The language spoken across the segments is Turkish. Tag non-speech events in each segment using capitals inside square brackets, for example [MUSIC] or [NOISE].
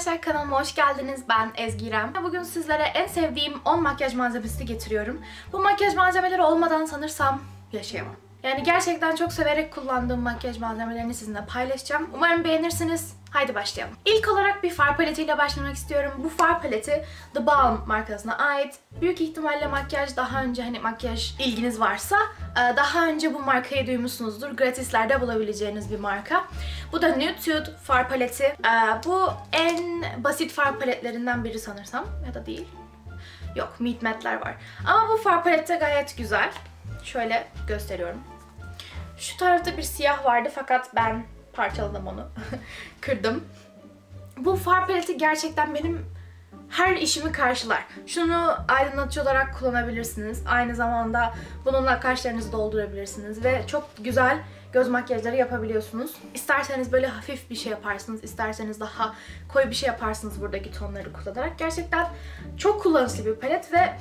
arkadaşlar kanalıma hoş geldiniz. Ben Ezgi İrem. Bugün sizlere en sevdiğim 10 makyaj malzemesi getiriyorum. Bu makyaj malzemeleri olmadan sanırsam yaşayamam. Yani gerçekten çok severek kullandığım makyaj malzemelerini sizinle paylaşacağım. Umarım beğenirsiniz. Haydi başlayalım. İlk olarak bir far paletiyle başlamak istiyorum. Bu far paleti The Balm markasına ait. Büyük ihtimalle makyaj daha önce hani makyaj ilginiz varsa e, daha önce bu markayı duymuşsunuzdur. Gratislerde bulabileceğiniz bir marka. Bu da Nude far paleti. E, Bu en basit far paletlerinden biri sanırsam ya da değil. Yok, Meat Matte'ler var. Ama bu far palette gayet güzel. Şöyle gösteriyorum. Şu tarafta bir siyah vardı fakat ben parçaladım onu. [LAUGHS] Kırdım. Bu far paleti gerçekten benim her işimi karşılar. Şunu aydınlatıcı olarak kullanabilirsiniz. Aynı zamanda bununla kaşlarınızı doldurabilirsiniz ve çok güzel göz makyajları yapabiliyorsunuz. İsterseniz böyle hafif bir şey yaparsınız, isterseniz daha koyu bir şey yaparsınız buradaki tonları kullanarak. Gerçekten çok kullanışlı bir palet ve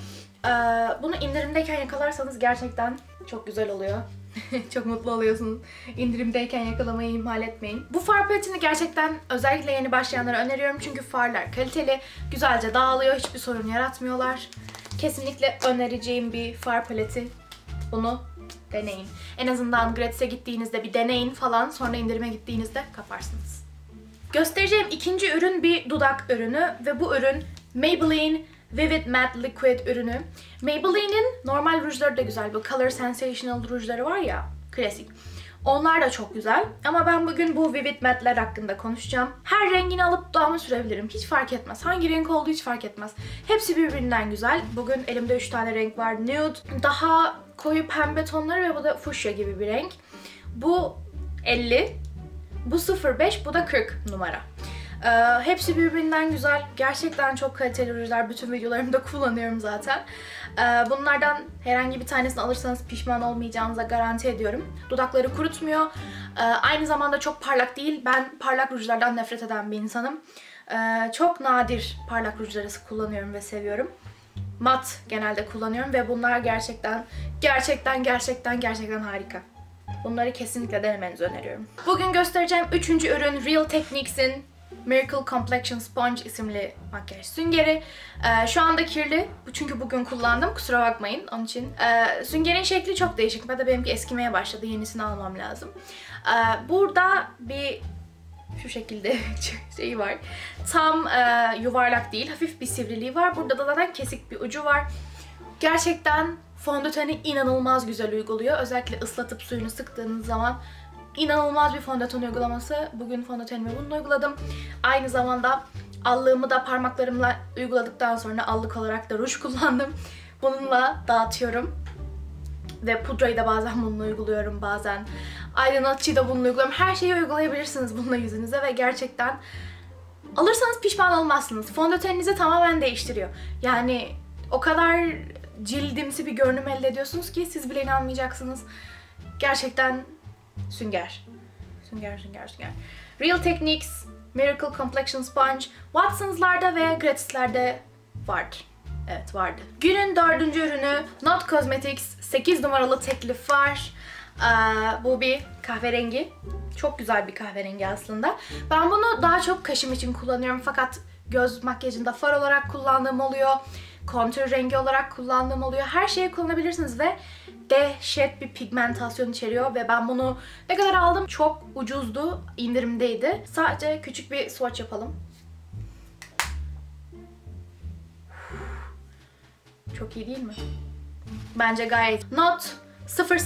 bunu indirimdeyken yakalarsanız gerçekten çok güzel oluyor. [LAUGHS] çok mutlu oluyorsunuz. İndirimdeyken yakalamayı ihmal etmeyin. Bu far paletini gerçekten özellikle yeni başlayanlara öneriyorum çünkü farlar kaliteli, güzelce dağılıyor, hiçbir sorun yaratmıyorlar. Kesinlikle önereceğim bir far paleti. Bunu deneyin. En azından gratis'e gittiğinizde bir deneyin falan sonra indirime gittiğinizde kaparsınız. Göstereceğim ikinci ürün bir dudak ürünü ve bu ürün Maybelline Vivid Matte Liquid ürünü. Maybelline'in normal rujları da güzel. Bu Color Sensational rujları var ya, klasik. Onlar da çok güzel. Ama ben bugün bu Vivid Matte'ler hakkında konuşacağım. Her rengini alıp dudağıma sürebilirim. Hiç fark etmez. Hangi renk olduğu hiç fark etmez. Hepsi birbirinden güzel. Bugün elimde 3 tane renk var. Nude, daha koyu pembe tonları ve bu da fuşya gibi bir renk. Bu 50, bu 05, bu da 40 numara. Ee, hepsi birbirinden güzel. Gerçekten çok kaliteli rujlar. Bütün videolarımda [LAUGHS] kullanıyorum zaten. Ee, bunlardan herhangi bir tanesini alırsanız pişman olmayacağınıza garanti ediyorum. Dudakları kurutmuyor. Ee, aynı zamanda çok parlak değil. Ben parlak rujlardan nefret eden bir insanım. Ee, çok nadir parlak rujları kullanıyorum ve seviyorum mat genelde kullanıyorum ve bunlar gerçekten gerçekten gerçekten gerçekten harika. Bunları kesinlikle denemenizi öneriyorum. Bugün göstereceğim üçüncü ürün Real Techniques'in Miracle Complexion Sponge isimli makyaj süngeri. Ee, şu anda kirli. Çünkü bugün kullandım. Kusura bakmayın onun için. Ee, süngerin şekli çok değişik. Ben de benimki eskimeye başladı. Yenisini almam lazım. Ee, burada bir şu şekilde [LAUGHS] şeyi var. Tam e, yuvarlak değil, hafif bir sivriliği var. Burada da zaten kesik bir ucu var. Gerçekten fondöteni inanılmaz güzel uyguluyor. Özellikle ıslatıp suyunu sıktığınız zaman inanılmaz bir fondöten uygulaması. Bugün fondötenimi bununla uyguladım. Aynı zamanda allığımı da parmaklarımla uyguladıktan sonra allık olarak da ruj [LAUGHS] kullandım. Bununla dağıtıyorum. Ve pudrayı da bazen bununla uyguluyorum bazen. Aydınlatıcıyı da bununla uyguluyorum. Her şeyi uygulayabilirsiniz bununla yüzünüze ve gerçekten alırsanız pişman olmazsınız. Fondöteninizi tamamen değiştiriyor. Yani o kadar cildimsi bir görünüm elde ediyorsunuz ki siz bile inanmayacaksınız. Gerçekten sünger. Sünger, sünger, sünger. Real Techniques Miracle Complexion Sponge Watsons'larda ve gratislerde vardır. Evet vardı. Günün dördüncü ürünü Not Cosmetics 8 numaralı teklif var. Ee, bu bir kahverengi. Çok güzel bir kahverengi aslında. Ben bunu daha çok kaşım için kullanıyorum fakat göz makyajında far olarak kullandığım oluyor. Kontür rengi olarak kullandığım oluyor. Her şeye kullanabilirsiniz ve dehşet bir pigmentasyon içeriyor ve ben bunu ne kadar aldım? Çok ucuzdu, indirimdeydi. Sadece küçük bir swatch yapalım. Çok iyi değil mi? Bence gayet. Not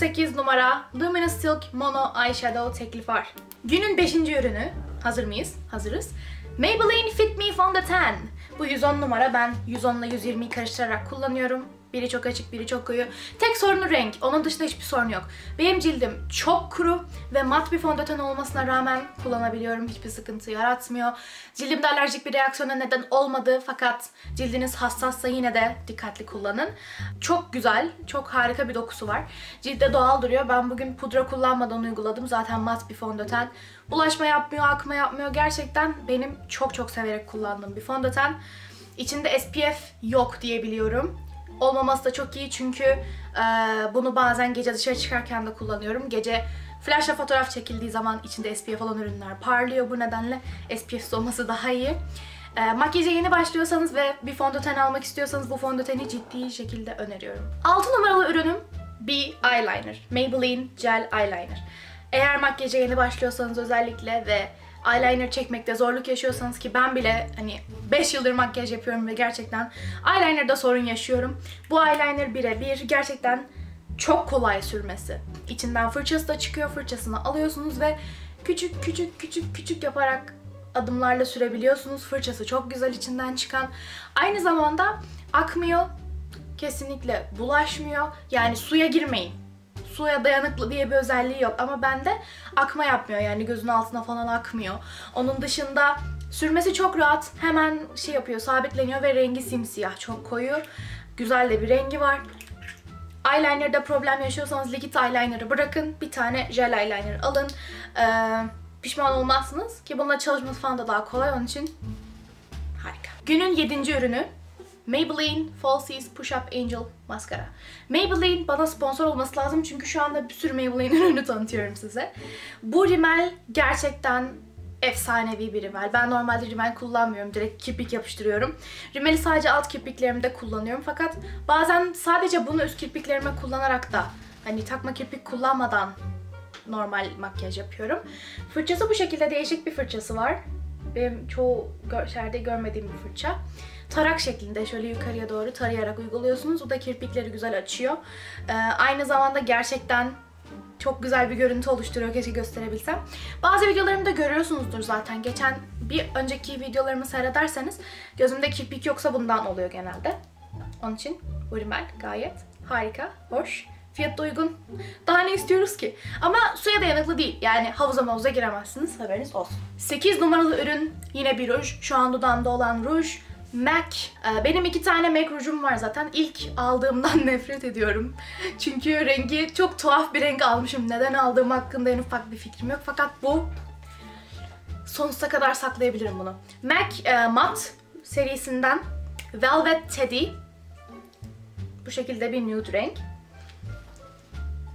08 numara Luminous Silk Mono Eyeshadow teklif var. Günün 5. ürünü. Hazır mıyız? Hazırız. Maybelline Fit Me Fondöten. Bu 110 numara. Ben 110 ile 120'yi karıştırarak kullanıyorum. Biri çok açık, biri çok koyu. Tek sorunu renk. Onun dışında hiçbir sorun yok. Benim cildim çok kuru ve mat bir fondöten olmasına rağmen kullanabiliyorum. Hiçbir sıkıntı yaratmıyor. Cildimde alerjik bir reaksiyona neden olmadı fakat cildiniz hassassa yine de dikkatli kullanın. Çok güzel, çok harika bir dokusu var. Cilde doğal duruyor. Ben bugün pudra kullanmadan uyguladım. Zaten mat bir fondöten. Bulaşma yapmıyor, akma yapmıyor. Gerçekten benim çok çok severek kullandığım bir fondöten. İçinde SPF yok diye biliyorum. Olmaması da çok iyi çünkü e, bunu bazen gece dışarı çıkarken de kullanıyorum. Gece flashla fotoğraf çekildiği zaman içinde SPF olan ürünler parlıyor. Bu nedenle SPF'siz olması daha iyi. E, makyaja yeni başlıyorsanız ve bir fondöten almak istiyorsanız bu fondöteni ciddi şekilde öneriyorum. 6 numaralı ürünüm bir eyeliner. Maybelline Gel Eyeliner. Eğer makyaja yeni başlıyorsanız özellikle ve eyeliner çekmekte zorluk yaşıyorsanız ki ben bile hani 5 yıldır makyaj yapıyorum ve gerçekten eyeliner'da sorun yaşıyorum. Bu eyeliner birebir gerçekten çok kolay sürmesi. İçinden fırçası da çıkıyor. Fırçasını alıyorsunuz ve küçük küçük küçük küçük yaparak adımlarla sürebiliyorsunuz. Fırçası çok güzel içinden çıkan. Aynı zamanda akmıyor. Kesinlikle bulaşmıyor. Yani suya girmeyin. Suya dayanıklı diye bir özelliği yok ama bende akma yapmıyor yani gözün altına falan akmıyor. Onun dışında sürmesi çok rahat. Hemen şey yapıyor, sabitleniyor ve rengi simsiyah. Çok koyu. Güzel de bir rengi var. Eyeliner'da problem yaşıyorsanız likit eyeliner'ı bırakın. Bir tane gel eyeliner alın. Ee, pişman olmazsınız ki bununla çalışması falan da daha kolay. Onun için harika. Günün yedinci ürünü Maybelline Falsies Push Up Angel Maskara. Maybelline bana sponsor olması lazım çünkü şu anda bir sürü Maybelline [LAUGHS] ürünü tanıtıyorum size. Bu rimel gerçekten efsanevi bir rimel. Ben normalde rimel kullanmıyorum. Direkt kirpik yapıştırıyorum. Rimeli sadece alt kirpiklerimde kullanıyorum. Fakat bazen sadece bunu üst kirpiklerime kullanarak da hani takma kirpik kullanmadan normal makyaj yapıyorum. Fırçası bu şekilde değişik bir fırçası var. Benim çoğu yerde görmediğim bir fırça. Tarak şeklinde şöyle yukarıya doğru tarayarak uyguluyorsunuz. O da kirpikleri güzel açıyor. Ee, aynı zamanda gerçekten çok güzel bir görüntü oluşturuyor. Keşke gösterebilsem. Bazı videolarımda görüyorsunuzdur zaten. Geçen bir önceki videolarımı seyrederseniz gözümde kirpik yoksa bundan oluyor genelde. Onun için bu rimel gayet harika, hoş. Fiyat da uygun. Daha ne istiyoruz ki? Ama suya dayanıklı değil. Yani havuza mavuza giremezsiniz. Haberiniz olsun. 8 numaralı ürün yine bir ruj. Şu an dudağımda olan ruj. MAC. Ee, Benim iki tane MAC rujum var zaten. İlk aldığımdan [LAUGHS] nefret ediyorum. Çünkü rengi çok tuhaf bir renk almışım. Neden aldığım hakkında en ufak bir fikrim yok. Fakat bu sonsuza kadar saklayabilirim bunu. MAC e, Mat serisinden Velvet Teddy. Bu şekilde bir nude renk.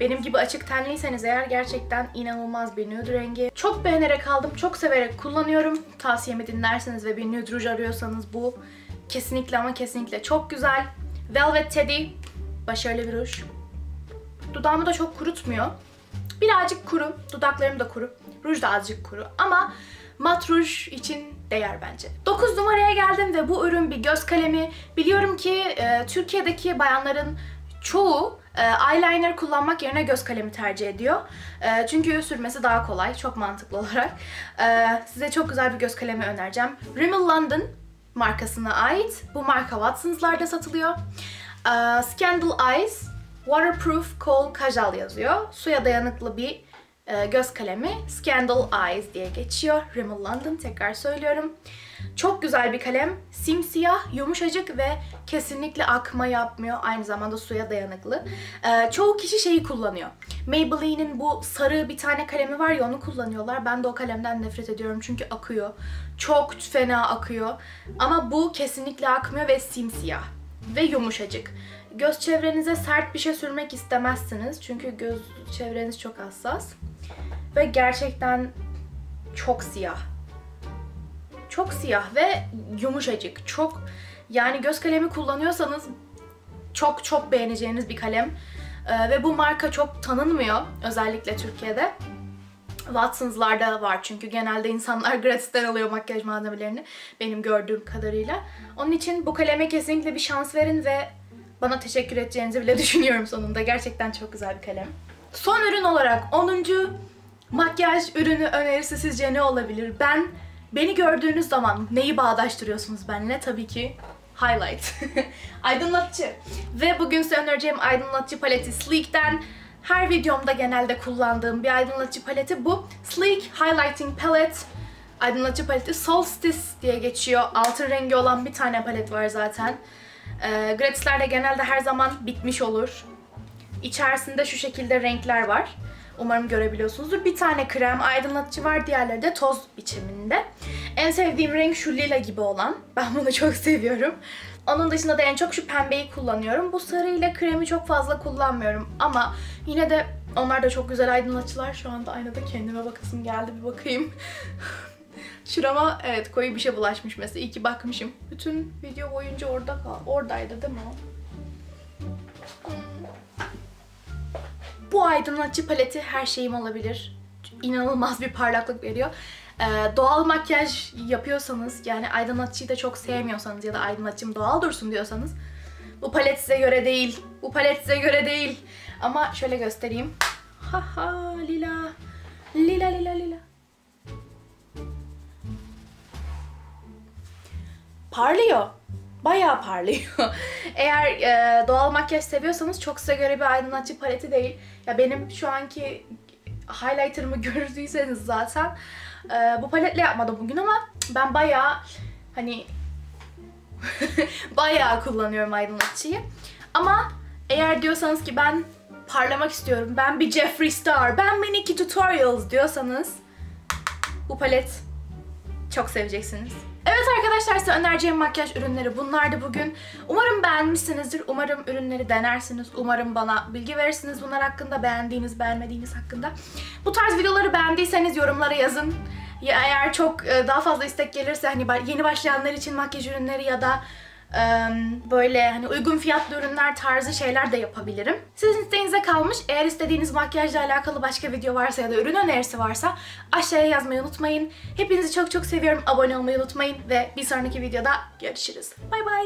Benim gibi açık tenliyseniz eğer gerçekten inanılmaz bir nude rengi. Çok beğenerek aldım, çok severek kullanıyorum. Tavsiyemi dinlerseniz ve bir nude ruj arıyorsanız bu kesinlikle ama kesinlikle çok güzel. Velvet Teddy, başarılı bir ruj. Dudağımı da çok kurutmuyor. Birazcık kuru, dudaklarım da kuru. Ruj da azıcık kuru ama mat ruj için değer bence. 9 numaraya geldim ve bu ürün bir göz kalemi. Biliyorum ki e, Türkiye'deki bayanların çoğu eyeliner kullanmak yerine göz kalemi tercih ediyor. E, çünkü sürmesi daha kolay, çok mantıklı [LAUGHS] olarak. E, size çok güzel bir göz kalemi önereceğim. Rimmel London markasına ait. Bu marka Watsons'larda satılıyor. Scandal Eyes Waterproof Kohl Kajal yazıyor. Suya dayanıklı bir e, göz kalemi. Scandal Eyes diye geçiyor. Rimmel London tekrar söylüyorum. Çok güzel bir kalem. Simsiyah, yumuşacık ve kesinlikle akma yapmıyor. Aynı zamanda suya dayanıklı. E, çoğu kişi şeyi kullanıyor. Maybelline'in bu sarı bir tane kalemi var ya onu kullanıyorlar. Ben de o kalemden nefret ediyorum çünkü akıyor. Çok fena akıyor. Ama bu kesinlikle akmıyor ve simsiyah. Ve yumuşacık. Göz çevrenize sert bir şey sürmek istemezsiniz. Çünkü göz çevreniz çok hassas. Ve gerçekten çok siyah. Çok siyah ve yumuşacık. Çok yani göz kalemi kullanıyorsanız çok çok beğeneceğiniz bir kalem. Ee, ve bu marka çok tanınmıyor özellikle Türkiye'de. Watsons'larda var çünkü genelde insanlar [LAUGHS] gratisten alıyor makyaj malzemelerini benim gördüğüm kadarıyla. Onun için bu kaleme kesinlikle bir şans verin ve bana teşekkür edeceğinizi bile [LAUGHS] düşünüyorum sonunda. Gerçekten çok güzel bir kalem. Son ürün olarak 10. makyaj ürünü önerisi sizce ne olabilir? Ben beni gördüğünüz zaman neyi bağdaştırıyorsunuz benimle? Tabii ki highlight. [LAUGHS] aydınlatıcı. Ve bugün size önereceğim aydınlatıcı paleti Sleek'ten her videomda genelde kullandığım bir aydınlatıcı paleti bu. Sleek Highlighting Palette. Aydınlatıcı paleti Solstice diye geçiyor. Altın rengi olan bir tane palet var zaten. Ee, gratislerde genelde her zaman bitmiş olur. İçerisinde şu şekilde renkler var. Umarım görebiliyorsunuzdur. Bir tane krem aydınlatıcı var. Diğerleri de toz biçiminde. En sevdiğim renk şu lila gibi olan. Ben bunu çok seviyorum. Onun dışında da en çok şu pembeyi kullanıyorum. Bu sarı ile kremi çok fazla kullanmıyorum. Ama yine de onlar da çok güzel aydınlatıcılar. Şu anda aynada kendime bakasım geldi bir bakayım. [LAUGHS] Şurama evet koyu bir şey bulaşmış mesela. İyi ki bakmışım. Bütün video boyunca orada kal. Oradaydı değil mi o? Hmm. Bu aydınlatıcı paleti her şeyim olabilir. İnanılmaz bir parlaklık veriyor. Ee, doğal makyaj yapıyorsanız yani aydınlatıcıyı da çok sevmiyorsanız ya da aydınlatıcım doğal dursun diyorsanız bu palet size göre değil. Bu palet size göre değil. Ama şöyle göstereyim. Haha lila. Lila lila lila. Parlıyor. Bayağı parlıyor. [LAUGHS] Eğer e, doğal makyaj seviyorsanız çok size göre bir aydınlatıcı paleti değil. Ya benim şu anki highlighter'ımı [LAUGHS] gördüyseniz zaten e, bu paletle yapmadım bugün ama ben bayağı hani [LAUGHS] bayağı kullanıyorum aydınlatıcıyı. Ama eğer diyorsanız ki ben parlamak istiyorum, ben bir Jeffree Star, ben Miniki Tutorials diyorsanız bu palet çok seveceksiniz. Evet arkadaşlar size önereceğim makyaj ürünleri bunlardı bugün. Umarım beğenmişsinizdir. Umarım ürünleri denersiniz. Umarım bana bilgi verirsiniz bunlar hakkında. Beğendiğiniz, beğenmediğiniz hakkında. Bu tarz videoları beğendiyseniz yorumlara yazın. Ya eğer çok e, daha fazla istek gelirse hani yeni başlayanlar için makyaj ürünleri ya da böyle hani uygun fiyatlı ürünler tarzı şeyler de yapabilirim. Sizin isteğinize kalmış. Eğer istediğiniz makyajla alakalı başka video varsa ya da ürün önerisi varsa aşağıya yazmayı unutmayın. Hepinizi çok çok seviyorum. Abone olmayı unutmayın ve bir sonraki videoda görüşürüz. Bay bay.